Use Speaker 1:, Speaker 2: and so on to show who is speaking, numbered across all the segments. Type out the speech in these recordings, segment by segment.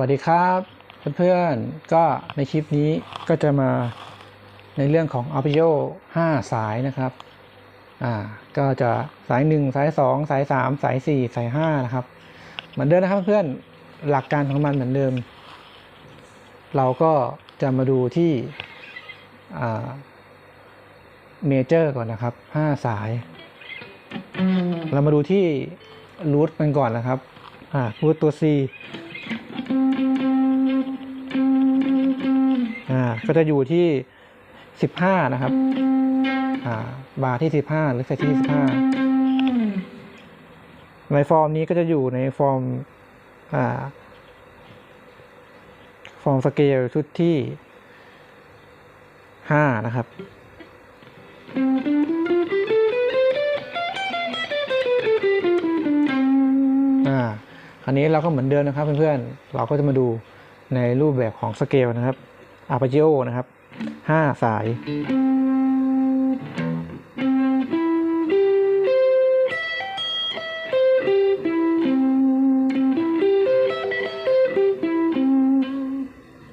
Speaker 1: วัสดีครับเพื่อนๆก็ในคลิปนี้ก็จะมาในเรื่องของ a r p e g i o 5 สายนะครับอ่าก็จะสาย 1 สาย 2 สาย 3 สาย 4 สาย 5 นะครับ เหมือนเดิมนะครับเพื่อนหลักการของมันเหมือนเดิม เราก็จะมาดูที่อ่าเมเจอร์ก่อนนะครับ 5 สาย เรามาดูที่รูทมันก่อนนะครับอ่ารูทตัว C ก็จะอยู่ที่สิบห้านะครับอ่าบาร์ที่สิบห้าหรือเซตที่สิบห้าในฟอร์มนี้ก็จะอยู่ในฟอร์มอ่าฟอร์มสเกลชุดที่ห้านะครับอ่าคราวนี้เราก็เหมือนเดิมนะครับเพื่อนๆ เราก็จะมาดูในรูปแบบของสเกลนะครับ Arpeggio นะครับห้าสาย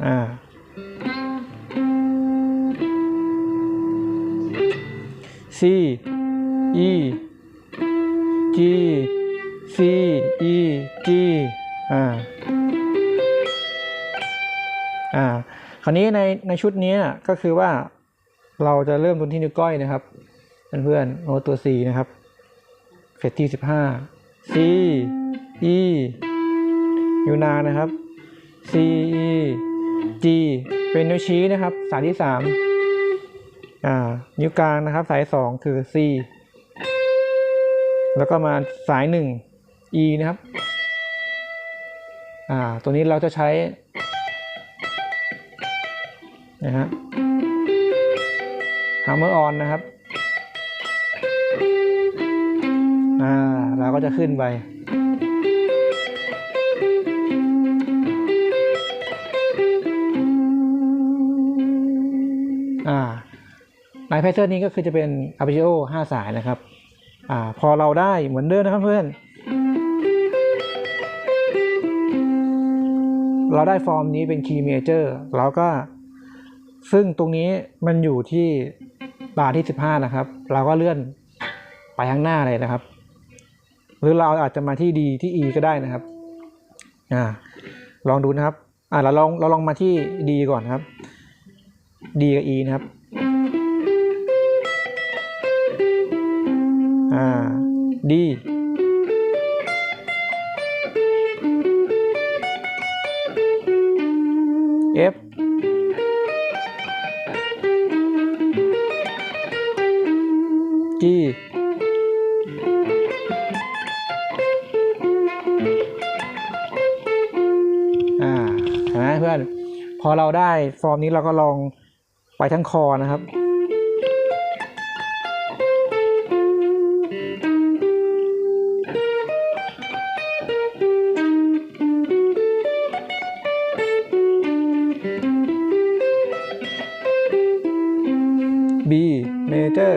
Speaker 1: อ่า C E G C E G อ่าอ่า คราวนี้ในในชุดนี้ก็คือว่าเราจะเริ่มต้นที่นิ้วก้อยนะครับเพื่อนๆโน้ตตัว C นะครับเฟสที่สิบห้า C E ยูนางนะครับ C E G เป็นนิ้วชี้นะครับสายที่สามอ่านิ้วกลางนะครับ สายสองคือ C แล้วก็มาสายหนึ่ง E นะครับ อ่า ตัวนี้เราจะใช้ นะฮะ hammer on นะครับอ่าเราก็จะขึ้นไปอ่าลายแพทเทิร์นนี้ก็คือจะเป็น arpeggio 5สายนะครับอ่าพอเราได้เหมือนเดิมนะครับเพื่อน เราได้ฟอร์มนี้เป็น key major แล้วก็ ซึ่งตรงนี้มันอยู่ที่บาร์ที่ 15 นะครับ เราก็เลื่อนไปข้างหน้าเลยนะครับ หรือเราอาจจะมาที่ D ที่ E ก็ได้นะครับอ่าลองดูนะครับ อ่าเราลองเราลองมาที่ D ก่อนครับ D กับ E นะครับอ่า D พอเราได้ฟอร์มนี้เราก็ลองไปทั้งคอนะครับ B major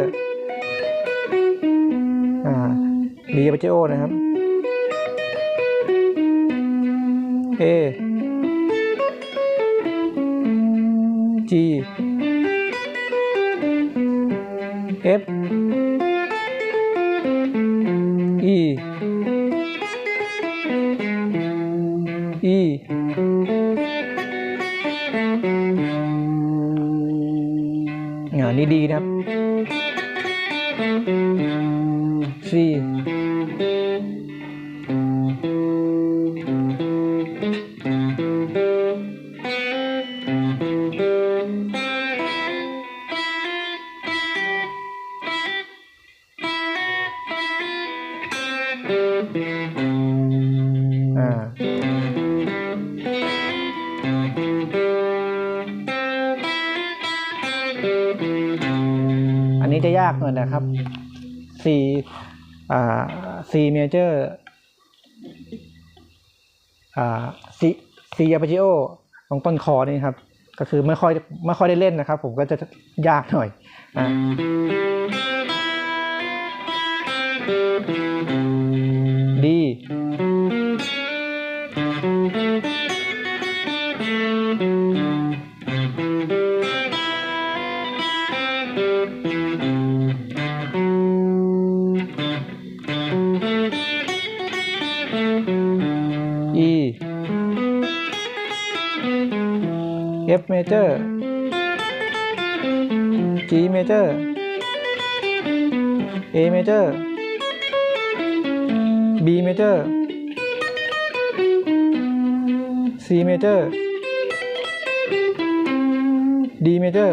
Speaker 1: อ่า B arpeggio นะครับ A G F นี้จะยากหน่อยนะครับ C อ่า C major อ่า C C arpeggio ตรงต้นคอนี่ครับ ก็คือไม่ค่อยไม่ค่อยได้เล่นนะครับ ผมก็จะยากหน่อยอ่า D F major G major A major B major C major D major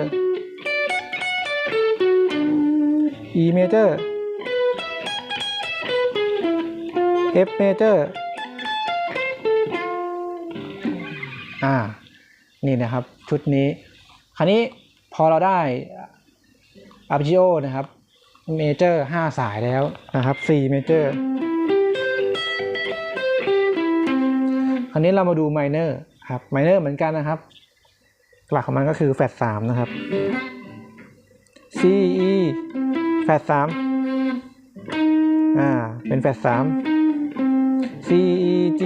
Speaker 1: E major F major อ่า นี่นะครับ ชุดนี้ คราวนี้พอเราได้ arpeggio นะครับ major 5สายแล้วนะครับ4 major คราวนี้เรามาดู minor ครับ minor เหมือนกันนะครับ หลักของมันก็คือแฟด3นะครับ C E แฟด3อ่า เป็นแฟด3 C E G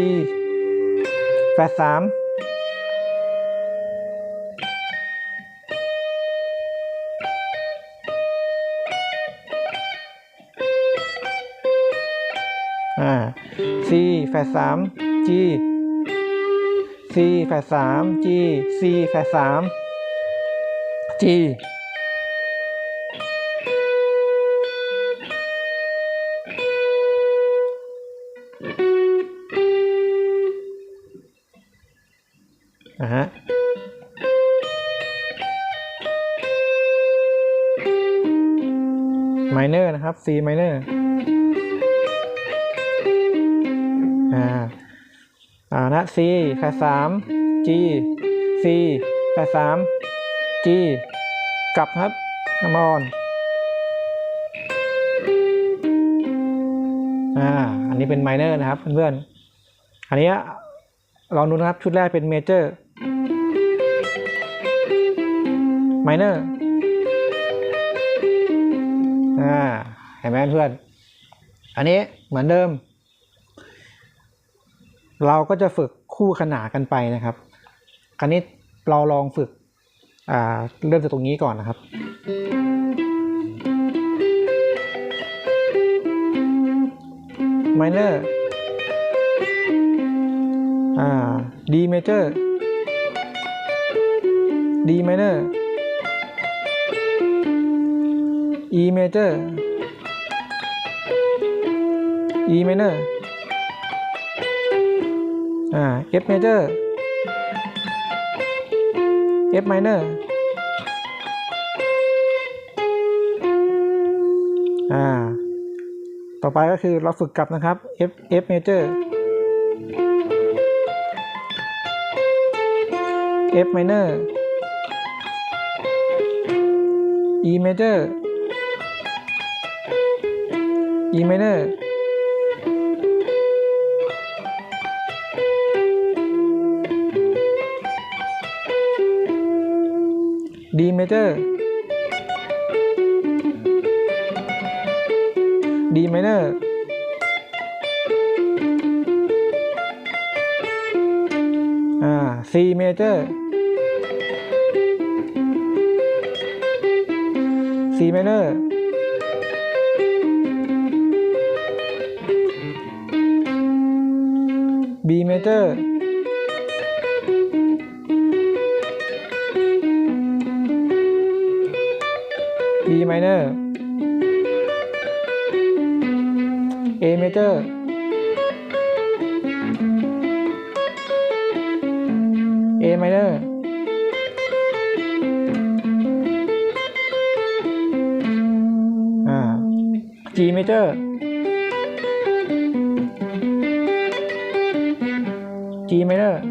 Speaker 1: แฟด3 อ่า C แฟดสาม G C แฟดสาม G C แฟดสาม G นะฮะ minor นะครับ C minor อ่ นะ C แฟดสาม G C แฟดสาม G กลับครับนมอนอ่า อันนี้เป็น minor นะครับเพื่อนๆ อันนี้ลองดูนะครับชุดแรกเป็น major minor อ่า เห็นไหมเพื่อน อันนี้เหมือนเดิม เราก็จะฝึกคู่ขนานกันไปนะครับคราวนี้เราลองฝึกเริ่มจากตรงนี้ก่อนนะครับ minor อ่า D major D minor E major E minor อ่า F major F minor อ่า ต่อไปก็คือเราฝึกกลับนะครับ F F major F minor E major E minor D major D minor อ่า C major C minor B major minor A major A minor G major G minor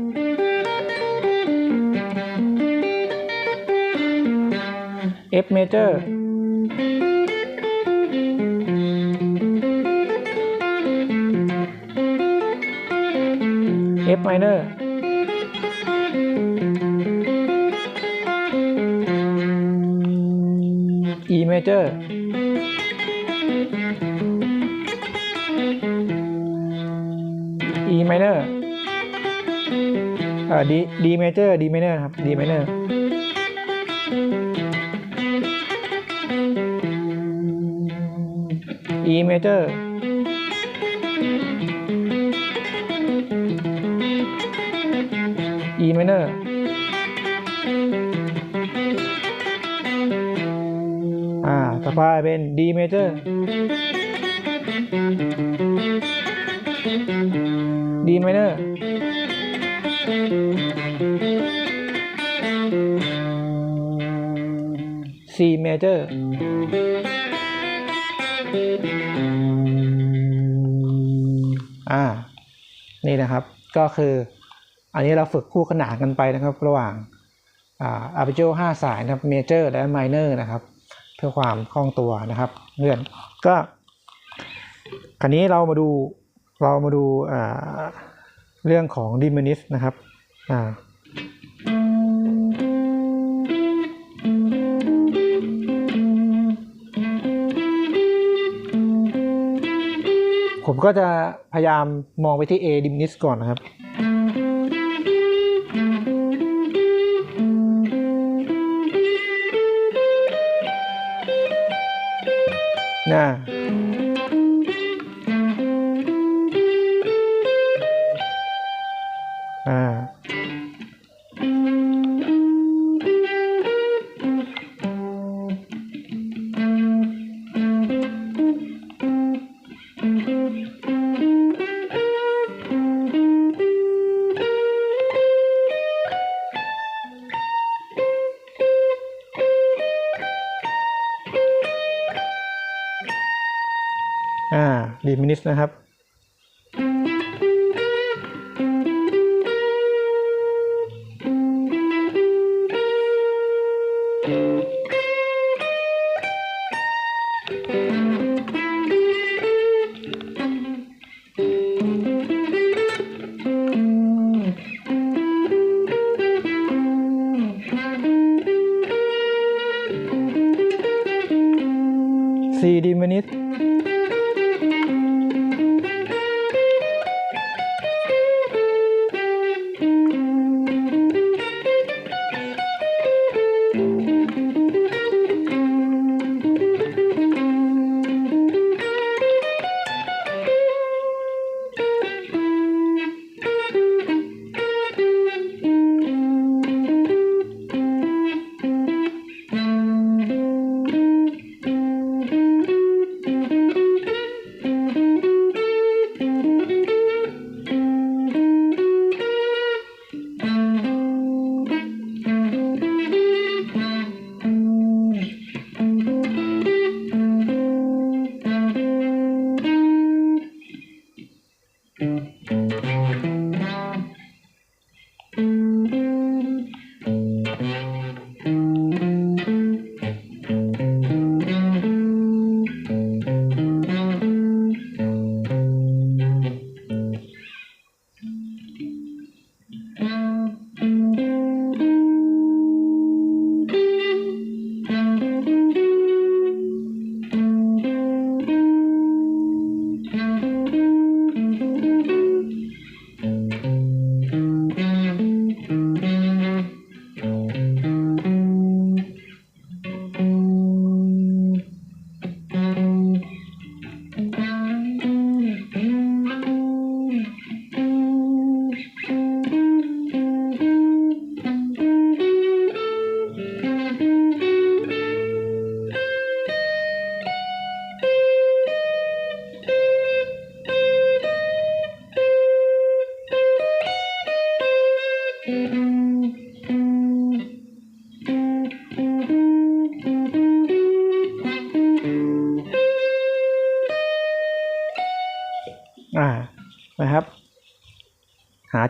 Speaker 1: F major F minor E major E minor อ่า D D major D minor ครับ D minor E major E minor อ่าต่อไปเป็น D major D minor C major อ่า นี่นะครับ ก็คือ อันนี้เราฝึกคู่ขนานกันไปนะครับ ระหว่างอา arpeggio 5สายนะครับ major และ minor นะครับ เพื่อความคล่องตัวนะครับเพื่อนก็คราวนี้เรามาดูเรามาดูาเรื่องของ diminished นะครับอ่าผมก็จะพยายามมองไปที่ A d i m i n i s ก่อนนะครับ น่ นิสนะครับ C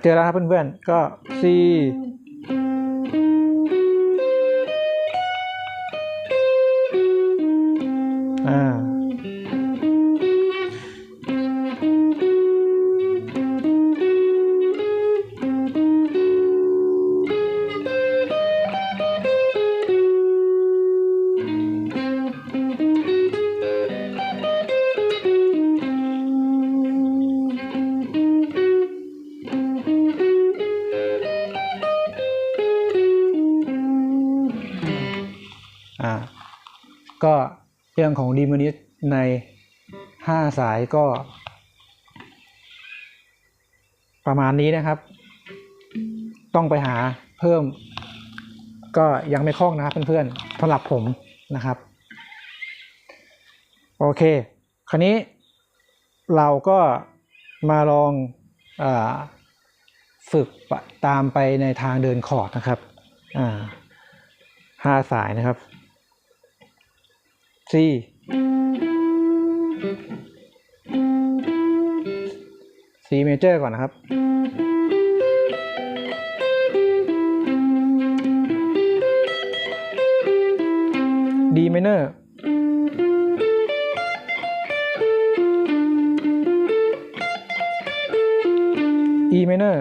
Speaker 1: เจอแล้วครับเพื่อนๆก็ C ก็เรื่องของดีมนิสในห้าสายก็ ประมาณนี้นะครับ ต้องไปหาเพิ่ม ก็ยังไม่คล่องนะครับเพื่อนๆสำหรับผมนะครับ โอเค คราวนี้เราก็มาลองอฝึกตามไปในทางเดินคอร์ดนะครับห้าสายนะครับ C C major ก่อนนะครับ D minor E minor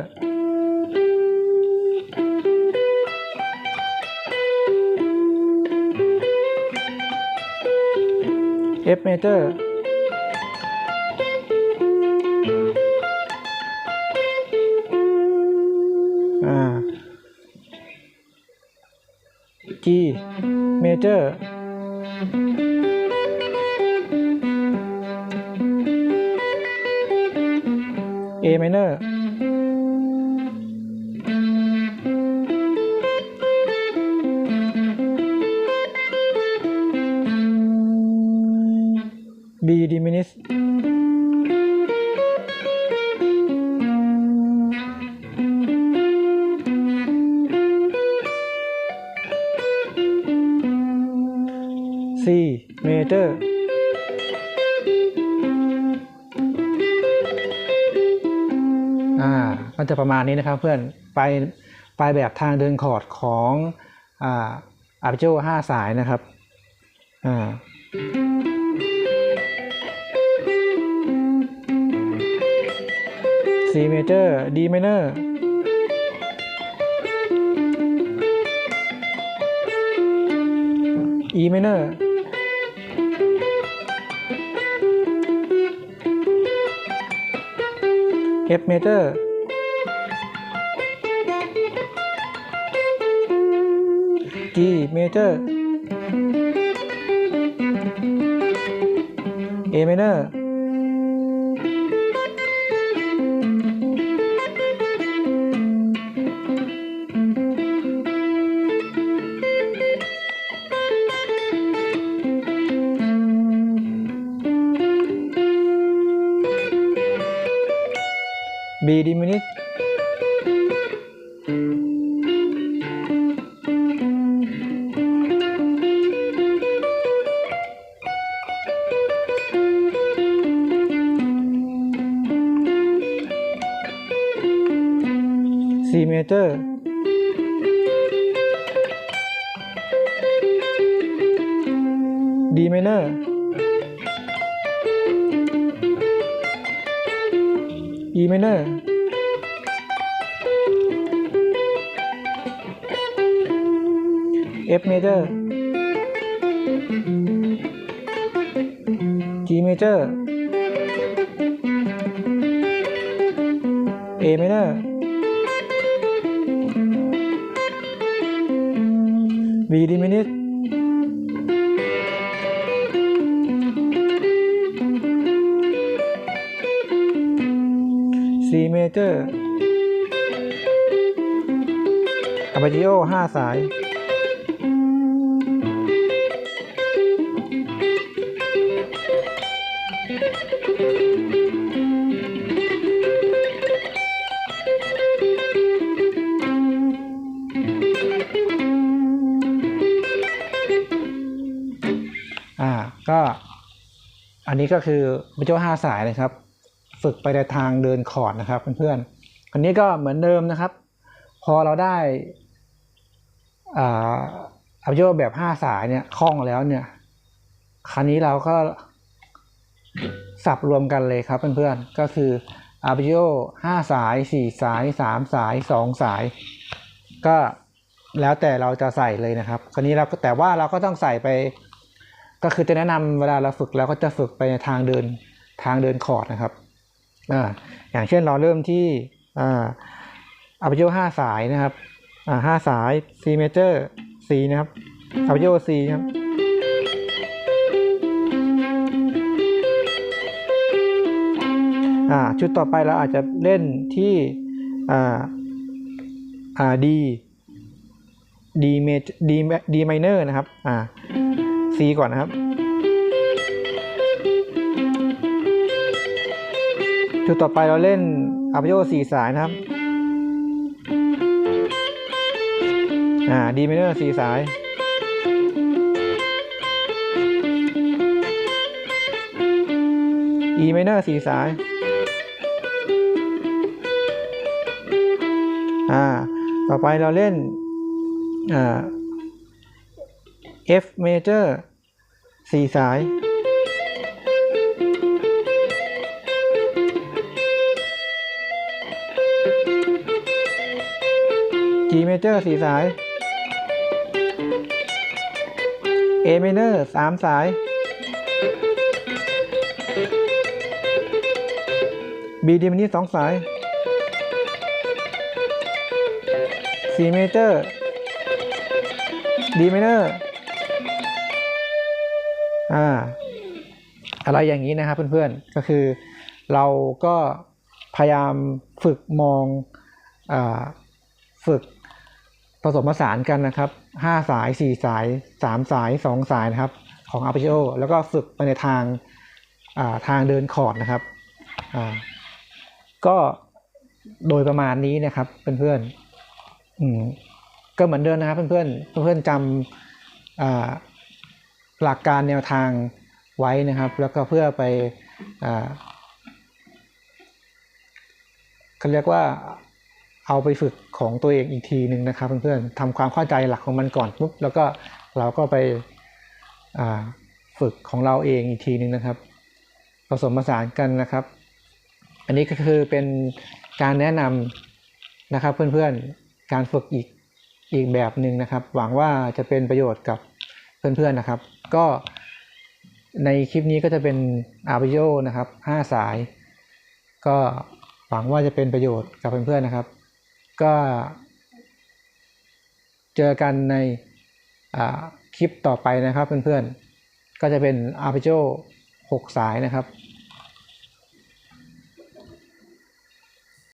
Speaker 1: F major อ่า G major A minor ก็จะประมาณนี้นะครับเพื่อนไปไปแบบทางเดินคอร์ดของอาร์เจโอห้าสายนะครับอ่า C major D minor E minor F major G major. A minor. B diminished F major G major A minor B diminished C major Arpeggio ห้าสาย ก็อันนี้ก็คือวิโอห้าสายนะครับ ฝึกไปในทางเดินคอร์ดนะครับเพื่อนๆอันนี้ก็เหมือนเดิมนะครับ พอเราได้อ่าวิโอแบบห้าสายเนี่ยคล่องแล้วเนี่ย คราวนี้เราก็สับรวมกันเลยครับเพื่อนๆ ก็คือ Arpeggio ห้าสายสี่สายสามสายสองสาย ก็แล้วแต่เราจะใส่เลยนะครับ คราวนี้เราก็แต่ว่าเราก็ต้องใส่ไป ก็คือจะแนะนำเวลาเราฝึกเราก็จะฝึกไปในทางเดินทางเดินคอร์ดนะครับออย่างเช่นเราเริ่มที่อ่าอัปโยห้าสายนะครับห้าสาย C major C นะครับอัปโย C ครับชุดต่อไปเราอาจจะเล่นที่อ่าอ่า D D major D D minor นะครับอ่า C ก่อนนะครับ จุดต่อไปเราเล่นอาร์ปโยสี่สายนะครับ อ่า D minor สี่สาย E minor สี่สาย อ่า ต่อไปเราเล่น อ่า F major สี่สาย G major สี่สาย A minor สามสาย B diminished สองสาย C major D minor อ่าอะไรอย่างนี้นะครับเพื่อนๆก็คือเราก็พยายามฝึกมองอฝึกผสมผสานกันนะครับ 5 สาย 4 สาย 3 สาย 2 สายนะครับของ Arpeggio แล้วก็ฝึกไปในทางาทางเดินคอร์ดนะครับก็โดยประมาณนี้นะครับเพื่อนๆก็เหมือนเดิมนะครับเพื่อนๆเพื่อนๆจำ หลักการแนวทางไว้นะครับ แล้วก็เพื่อไปเขาเรียกว่าเอาไปฝึกของตัวเองอีกทีหนึ่งนะครับเพื่อนๆทำความเข้าใจหลักของมันก่อนปุ๊บแล้วก็เราก็ไปฝึกของเราเองอีกทีหนึ่งนะครับ ผสมผสานกันนะครับ อันนี้ก็คือเป็นการแนะนำนะครับเพื่อนๆการฝึกอีกอีกแบบหนึ่งนะครับ หวังว่าจะเป็นประโยชน์กับ เพื่อนๆนะครับ ก็ในคลิปนี้ก็จะเป็นอาร์ e โอนะครับ 5 สาย ก็หวังว่าจะเป็นประโยชน์กับเพื่อนๆนะครับ ก็เจอกันในคลิปต่อไปนะครับเพื่อนๆ ก็จะเป็นอาร์บิโอ6 สายนะครับ